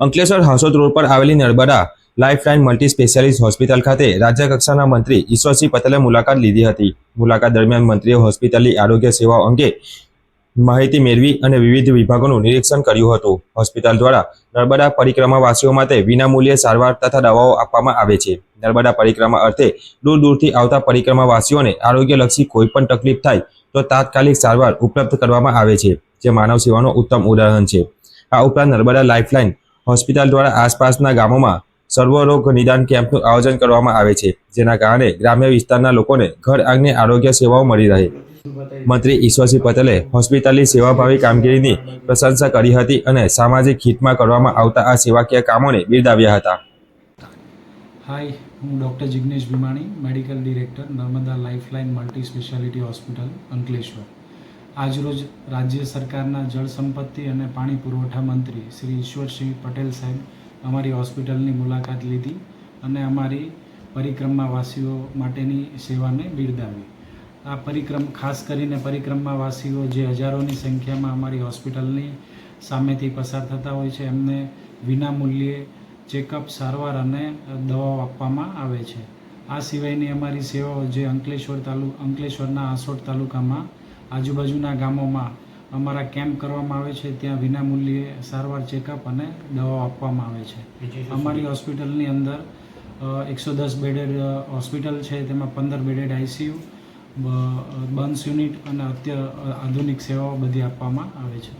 Ankleshwar Hansot road પર આવેલી Narmada lifeline multi specialist hospital ખાતે રાજ્ય કક્ષાના મંત્રી ઈશ્વરસિંહ પટેલે મુલાકાત લીધી હતી. મુલાકાત દરમિયાન મંત્રીએ હોસ્પિટલની આરોગ્ય સેવાઓ અંગે માહિતી મેળવી અને વિવિધ વિભાગોનું નિરીક્ષણ કર્યું હતું. હોસ્પિટલ દ્વારા નર્મદા પરિક્રમાવાસીઓ માટે વિનામૂલ્યે સારવાર તથા દવાઓ આપવામાં આવે છે. નર્મદા પરિક્રમા અર્થે દૂર દૂરથી આવતા પરિક્રમાવાસીઓને આરોગ્યલક્ષી કોઈપણ તકલીફ થાય તો તાત્કાલિક સારવાર ઉપલબ્ધ કરવામાં આવે છે, જે માનવ સેવાનું ઉત્તમ ઉદાહરણ છે. આ ઉપરાંત નર્મદા લાઇફલાઇન હોસ્પિટલ દ્વારા આસપાસના ગામોમાં સર્વરોગ નિદાન કેમ્પનું આયોજન કરવામાં આવે છે, જેના કારણે ગ્રામ્ય વિસ્તારના લોકોને ઘર આંગણે આરોગ્ય સેવાઓ મળી રહે. મંત્રી ઈશ્વરસિંહ પટેલે હોસ્પિટલની સેવાભાવી કામગીરીની પ્રશંસા કરી હતી અને સામાજિક હિતમાં કરવામાં આવતા આ સેવાકીય કામોને બિરદાવ્યા હતા. હાય હું doctor Jignesh Bhimani, medical director, Narmada lifeline multi speciality hospital, Ankleshwar. આજરોજ રાજ્ય સરકારના જળ સંપત્તિ અને પાણી પુરવઠા મંત્રી શ્રી ઈશ્વરસિંહ પટેલ સાહેબ અમારી હોસ્પિટલની મુલાકાત લીધી અને અમારી પરિક્રમાવાસીઓ માટેની સેવાને બિરદાવી. આ પરિક્રમ, ખાસ કરીને પરિક્રમાવાસીઓ જે હજારોની સંખ્યામાં અમારી હોસ્પિટલની સામેથી પસાર થતા હોય છે, એમને વિનામૂલ્યે ચેકઅપ સારવાર અને દવાઓ આપવામાં આવે છે. આ સિવાયની અમારી સેવાઓ જે અંકલેશ્વર તાલુ, અંકલેશ્વરના આસોડ તાલુકામાં આજુબાજુના ગામોમાં અમારા કેમ્પ કરવામાં આવે છે ત્યાં વિનામૂલ્યે સારવાર ચેકઅપ અને દવાઓ આપવામાં આવે છે. અમારી હોસ્પિટલની અંદર એકસો દસ બેડેડ હોસ્પિટલ છે તેમાં પંદર બેડેડ આઈસીયુ બર્ન્સ યુનિટ અને અત્ય આધુનિક સેવાઓ બધી આપવામાં આવે છે.